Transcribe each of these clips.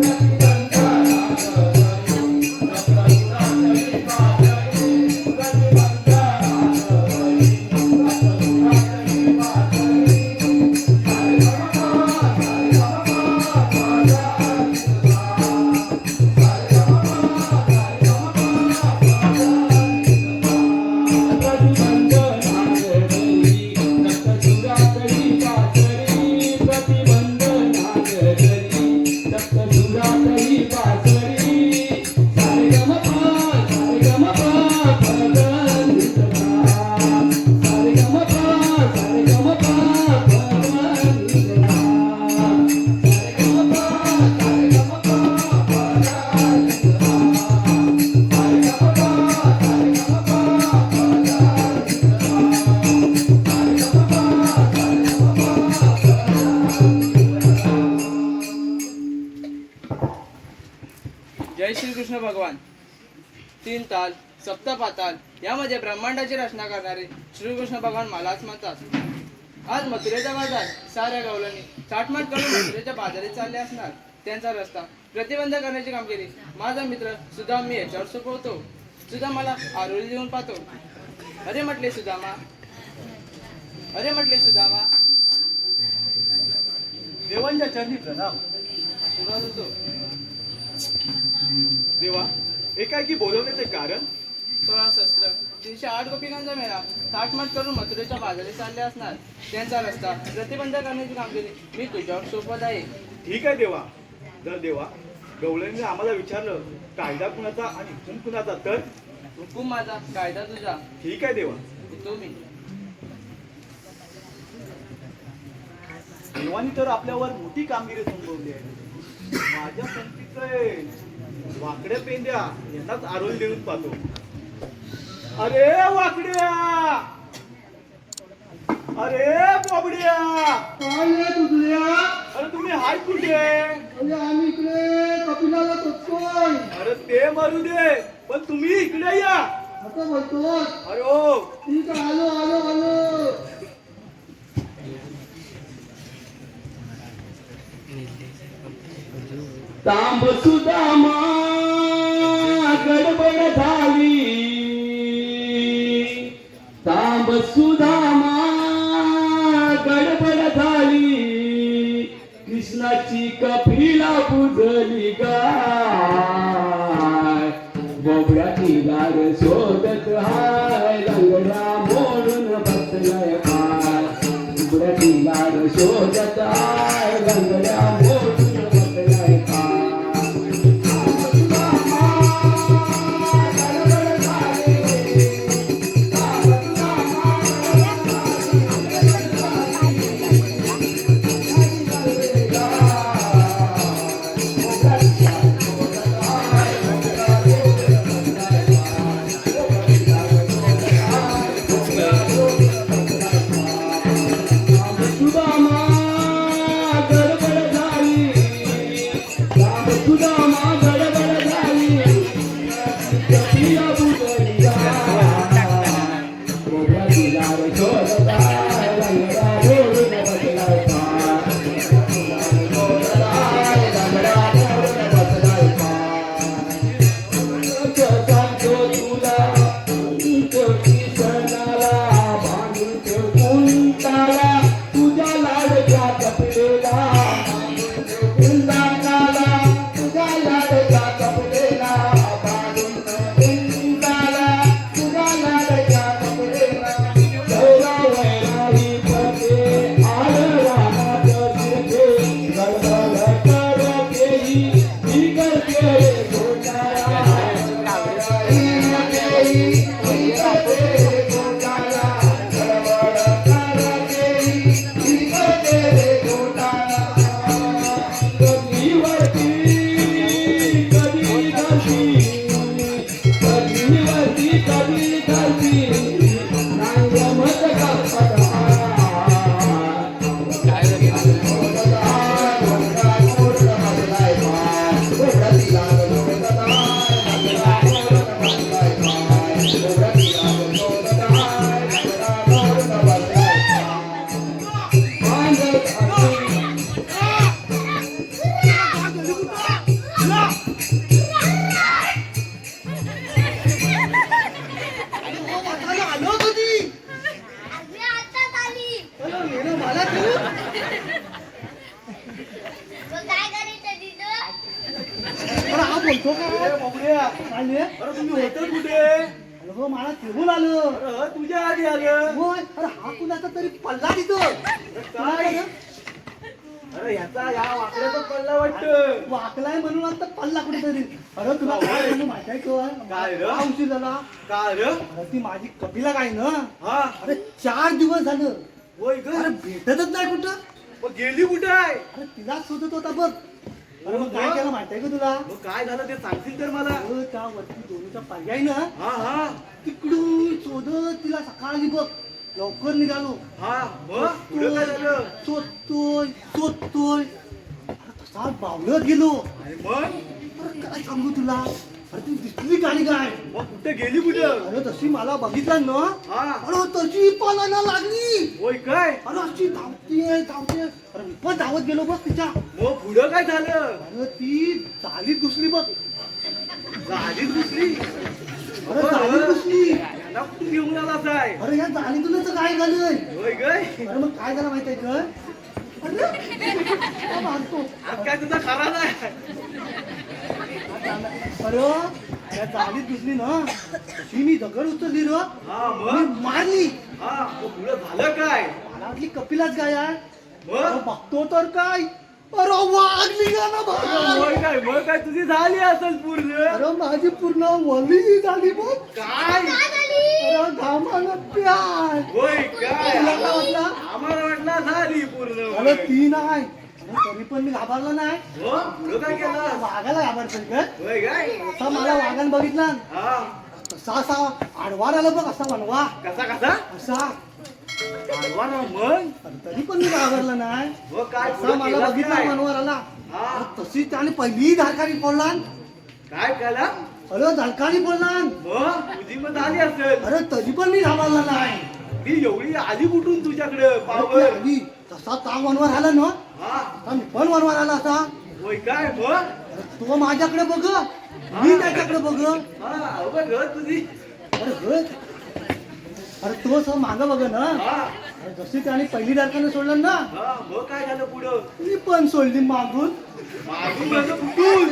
Música यामध्ये ब्रह्मांडाची रचना करणारे श्रीकृष्ण भगवान मलाच म्हणतात. आज मथुरेचा बाजार साऱ्या गावलांनी चाटमाट करून मथुरेच्या बाजारी चालले असणार. त्यांचा रस्ता प्रतिबंध करण्याची कामगिरी माझा मित्र सुद्धा मी याच्यावर सोपवतो सुद्धा मला आरोळी देऊन पाहतो. अरे म्हटले सुदामा. अरे म्हटले सुदामा. देवांच्या चरणी प्रणाम. सुरुवात होतो. देवा एकाएकी बोलवण्याचे कारण? सोळा शस्त्र. तीनशे आठ गोपिकांचा मेळा. थाटमाट करून मथुरेच्या बाजारी चालले असणार. त्यांचा रस्ता प्रतिबंध करण्याची कामगिरी मी तुझ्यावर सोपवत आहे. ठीक आहे देवा. जर देवा गवळ्यांनी आम्हाला विचारलं कायदा कुणाचा आणि हुकूम कुणाचा तर? हुकूम माझा कायदा तुझा. ठीक आहे देवा. तो मी. देवानी तर आपल्यावर मोठी कामगिरी सोपवली आहे. माझ्या संगतीचे वाकड्या पेंद्या यांनाच आरोल देऊन पाहतो. अरे वाकड्या! अरे बोबड्या! काय तुझल्या अरे तुम्ही हाय कुठे? अरे आम्ही इकडे कपिलाला बघतोय अरे ते मरू दे पण तुम्ही इकडे या. आता बोलतोय. अरे ओ ठीक आहे आलो आलो आलो. तांब सुदामा गडबड झाली. सुधामा गडबड झाली. कृष्णाची कपिला बुजली गा. कोबरा तिला ह्याचा या वाकड्याचा पडला वाटत. वाकलाय म्हणून आता पल्ला कुठेतरी. अरे तुला काय म्हणून माहिती आहे का? काय रे? का उशीर झाला. रे? अरे ती माझी कपिला काय ना? हा. अरे चार दिवस झालं. होय अरे ग भेटतच नाही कुठं? मग गेली कुठे आहे? अरे तिला शोधत होता बघ. अरे मग काय केलं माहिती आहे का तुला? मग काय झालं ते सांगशील तर मला. अरे त्या वरती दोन्हीचा पर्याय ना? हा हा. तिकडून शोधत तिला सकाळी बघ. लवकर निघालो. हा मग पुढे काय झालं? अरे तसा बावळत गेलो. आणि मग? अरे काय सांगू तुला? अरे ती दिसली गाडी काय? मग कुठे गेली कुठं? अरे तशी मला बघितलं ना. हा. अरे तशी पळायला लागली. होय काय? अरे अशी धावते धावते अरे मी पण धावत गेलो बघ तिच्या. मग पुढं काय झालं? अरे ती चालीत घुसली बघ. झालीच दुसरी? अरे चालीत घुसली कुठे घेऊन आहे अरे या चालीतूनच काय झालंय होय काय अरे मग काय झालं माहितीये का अरे काय मारतो आज काय तुझा खरा नाही? अरे त्या चालीत घुसली ना तशी मी दगड उचलली र. हा मग? मारली. हा मग पुढं झालं काय? मला वाटली कपिलाच काय आहे अरे मग? बघतो तर काय? अरे वागली का ना होय काय मग काय तुझी झाली असेल पूर्ण? अरे माझी पूर्ण वली झाली बघ. काय? घामानं प्यार. होय काय? तुला काय वाटलं? आम्हाला वाटलं झाली पूर्ण. अरे ती नाही. अरे तरी पण मी घाबरलो नाही. हो पुढं काय केलं वाघाला घाबरतोय का होय काय? असा मला वाघान बघितला. हा. कसा असा आडवार आला बघ असा वनवा कसा कसा? असा. आडवा ना मग? अरे तरी पण मी घाबरलो नाही. मग काय? असा पुढं मला बघितला? मनोहर आला. हा. अरे तशी त्याने पहिली धारकाडी पडला काय केलं? अरे धारकाडी पडला मग? तुझी मग झाली असेल. अरे तरी पण मी घाबरला नाही. ती एवढी आली कुठून तुझ्याकडे पावर. तसा ता वनवर आला ना हा. आता मी पण वनवर आला असा. होय काय मग? अरे तो माझ्याकडे बघ. मी त्याच्याकडे बघ. हा अवघड तुझी. अरे होय. अरे तो असं मागं बघ ना. हा. अरे जशी त्याने पहिली धारकाने सोडलं ना हा मग काय झालं पुढं? मी पण सोडली मागून. मागून कुठून?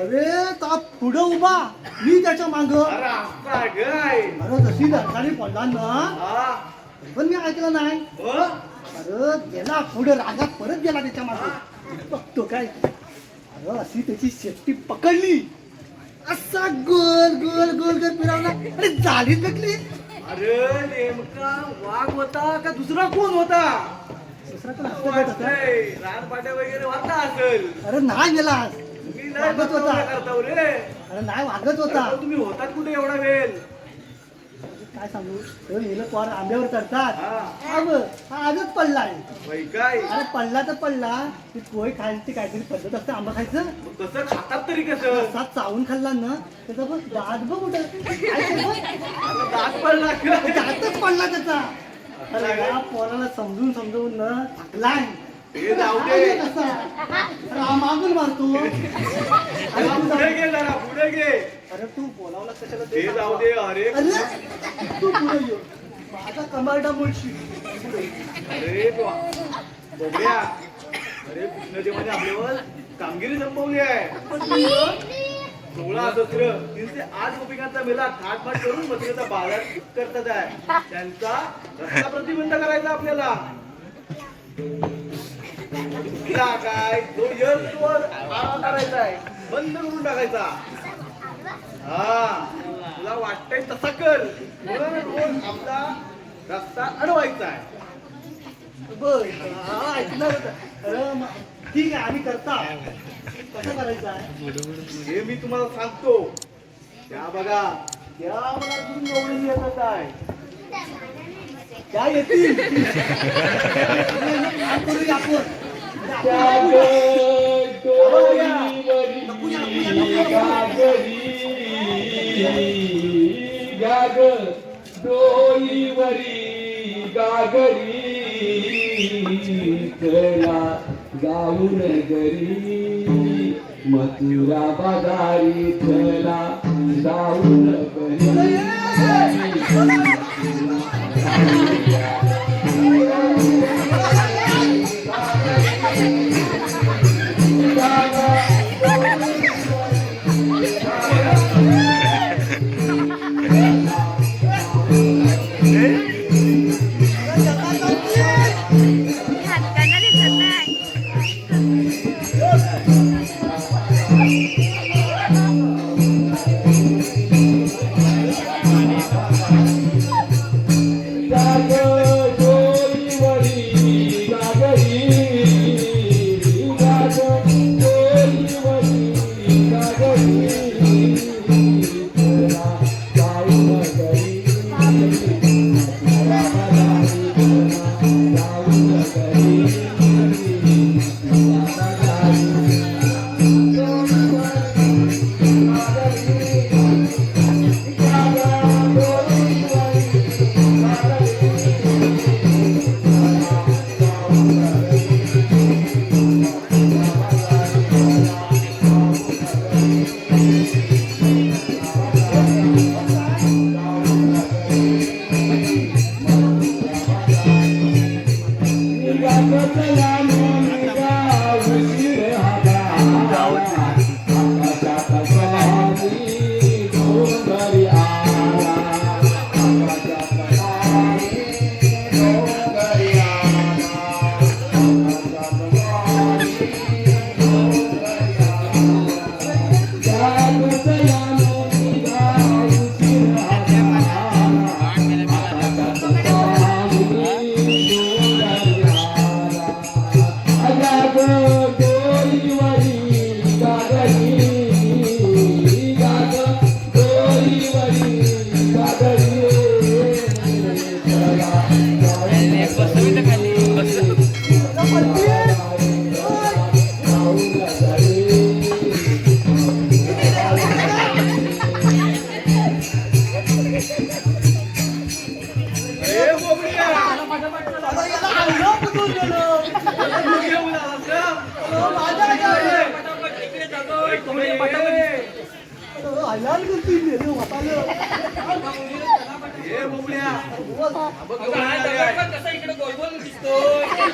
अरे ता पुढं उभा. मी त्याच्या माग. अरे असा काय अरे जशी धारकाने पडला ना हा. पण मी ऐकलं नाही. मग अरे गेला पुढे राजा परत गेला त्याच्यामागे. बघतो काय. अरे अशी त्याची शेपटी पकडली. असा गोल गोल गोल गोल फिरवला. अरे झालीच भेटली अरे नेमका वाघ होता का दुसरा कोण होता? दुसरा तर असं काय होतं? वाटतंय रानपाट्या वगैरे वाटता असेल. अरे नाही गेला. नाही वागत होता बसवलं करताव रे अरे नाही वागत होता. अरे तुम्ही होतात कुठे एवढा वेळ? काय सांगू? तो गेलं पोर आंब्यावर चढतात. हा. हा आजच पडलाय. होय काय? अरे पडला तर पडला. ती कोय खायची काहीतरी पद्धत असते आंबा खायचं. मग कसं खातात तरी कसं? असा चावून खाल्ला ना त्याचा बघ दात बघ कुठं. काय ते बघ. आता दात पडला काय? दातच पडला त्याचा. अरे या पोराला समजून समजून न थकलाय. हे जाऊ दे. अरे कसा? अरे मागून मारतो अरे जरा तू पुढे घे जरा पुढे घे. अरे तू बोलावला कशाला हे जाऊ दे अरे. अरे तू पुढे ये. माझा कमारडा मुळशी. अरे बा- बबड्या अरे कृष्णदेवाने आपल्यावर कामगिरी संपवली आहे. सोळा सत्र. तीनशे आठ गोपिकांचा मेला थाटमाट करून मथुरेचा बाजार करतात आहे. त्यांचा रस्ता प्रतिबंध करायचा आपल्याला. तुला काय? तो यश तोवर आराम करायचा आहे. बंद करून टाकायचा. हा. तुला वाटतंय तसा कर. म्हणून रोज आपला रस्ता अडवायचा आहे. बर. हा ऐकणार होतं. ठीक आहे आम्ही करता. कसं करायचं आहे? हे मी तुम्हाला सांगतो. त्या बघा त्या मला तुम्ही एवढी येतात आहे. त्या येतील. गाग डोईवरी गागरी चला गाऊन घरी मथुरा बाजारी चला जाऊन घरी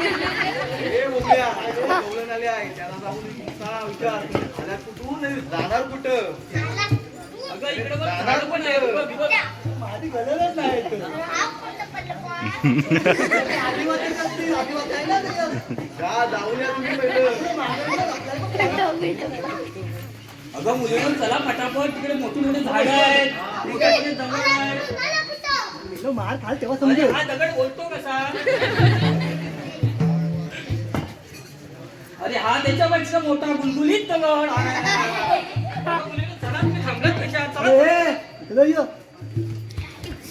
दिसतोय ए, बोबड्या. गवळण आले आहे. त्याला जाऊन नुसता विचार. आल्या कुठून आणि जाणार कुठं अगं इकडे बघ झाड पण. माझी गरजच नाही इथं. हा पडलं पडलं पण. आदिवासी करते, आदिवासी आहे ना ते. जा जाऊन या तुम्ही पहिलं अगं मुलीनं चला फटाफट तिकडे मोठी मोठी झाडं आहेत मला? मेलो मार खाल तेव्हा अरे समजेल हा दगड बोलतो कसा अरे हा त्याच्यापेक्षा मोठा गुलगुलीत.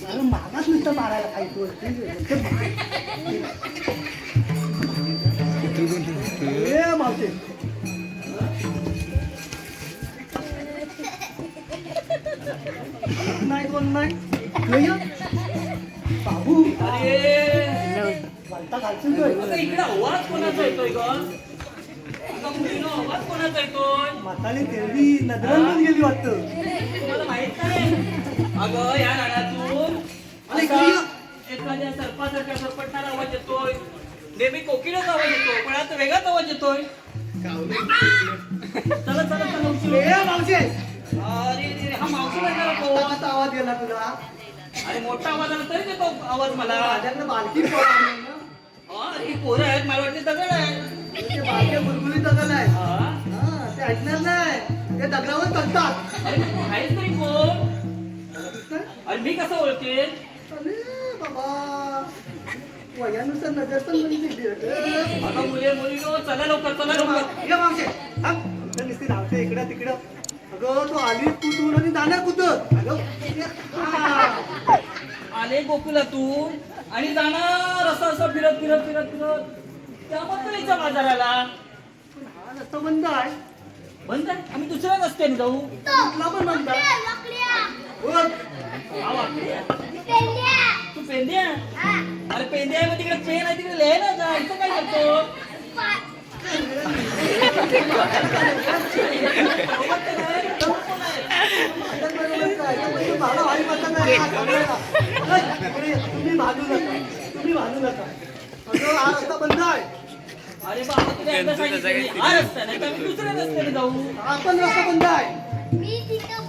अरे मागाच नुसतं मारायला काही तो ए मावशे. नाही कोण नाही. बाबू. अरे. इकडे आवाज कोणाचा येतोय ग? मुलीनं आवाज कोणाचा येतोय म्हातारी तेवढी नजरांतून गेली वाटतं. तुम्हाला माहीत नाही. अगं या रानातून अरे, असा? एखाद्या सर्पासारखा सरपटणारा आवाज येतोय. नेहमी कोकिळाचा आवाज येतोय पण आता वेगळाच आवाज येतोय. चला चला चला उचलू. ए मावशे. अरे रे, हा मावशी म्हणणार तो? कोणाचा आवाज गेला तुला. अरे मोठा आवाज आला तरी देतो आवाज मला. माझ्याकडे बालकी पोरं आहे ना. ही पोरं आहेत मला वाटते दगड आहे बालके बुलबुली दगड आहे हा? हा, ते ऐकणार नाही. ते दगडावर चढतात अरे तू आहेस तरी कोण अरे मी कसं ओळखेन? अरे बाबा. वयानुसार नजर पण म्हणजे भेटत. अगं मुले मुलीनो चला लवकर चला लवकर. ये मावशे. थांब. इकडं नुसती धावते इकडं तिकडं. अगं तू आली कुठून आणि जाणार कुठं? अगं हा. आले गोकुलातून आणि जाणार असं असं फिरत फिरत फिरत फिरत. त्या मथुरेच्या बाजाराला. पण हा रस्ता बंद आहे. बंद आहे? आम्ही दुसऱ्या रस्त्याने जाऊ. कुठला पण बंद आहे. वाकड्या, बघ. हा, वाकड्या. पेंड्या. तू पेंद्या हा, अरे पेंद्या आहे मग तिकडे पेन आहे तिकडे लिहाय ना जा. इथं काय करतो. तुम्ही भांडू नका. तुम्ही भांडू नका. अगं हा रस्ता बंद आहे. अरे बाबा तुला एकदा सांगितलं हा रस्ता नाही तर आम्ही दुसऱ्या रस्त्याने जाऊ हा पण रस्ता बंद आहे मी तिथं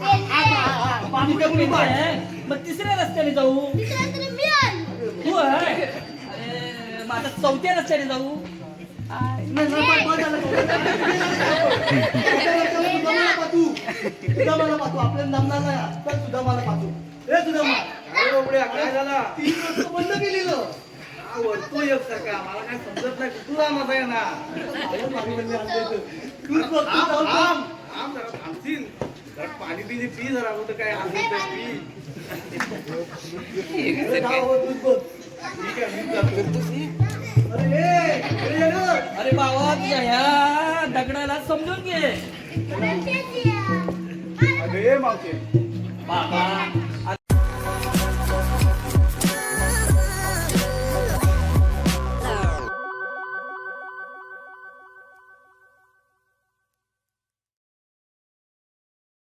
पेंड्या. पाणी कमी आहे मग तिसऱ्या रस्त्याने जाऊ तिथं तरी मी आलो. तू आहे अरे मग आता चौथ्या रस्त्याने जाऊ नाही, नाही, बंद झालं. सुद्धा मला पाठवू. सुद्धा मला पाठवू. आपल्याला जमणार नाही. सुद्धा मला. ए, सुद्धा मला. अरे बोबड्या काय झाला तीन रस्ता बंद केलेलं वरतोय एकसारखा मला काय समजत नाही. कुठून राहणार आहे ना तू जरा थांबशील? जरा पाणी पिणी पी जरा कुठं काय? आहे पी अरे, जाऊ हो, तूच बघ. ठीक आहे मी जातो. अरे, ए, इकडे ये ना. अरे बाबा तुझ्या ह्या दगडाला समजून घे. ये. मावशे. बाबा.